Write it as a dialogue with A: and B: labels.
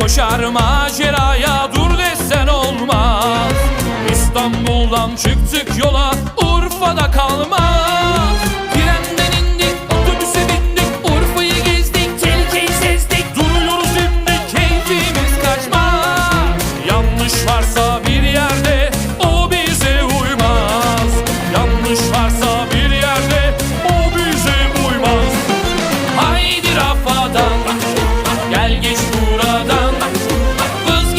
A: Koşar maceraya dur desen olmaz. İstanbul'dan çıktık yola Urfa'da kalmaz. Trenden indik otobüse bindik Urfa'yı gezdik tehlikeyi sezdik. Duruyoruz şimdi keyfimiz kaçmaz. Yanlış varsa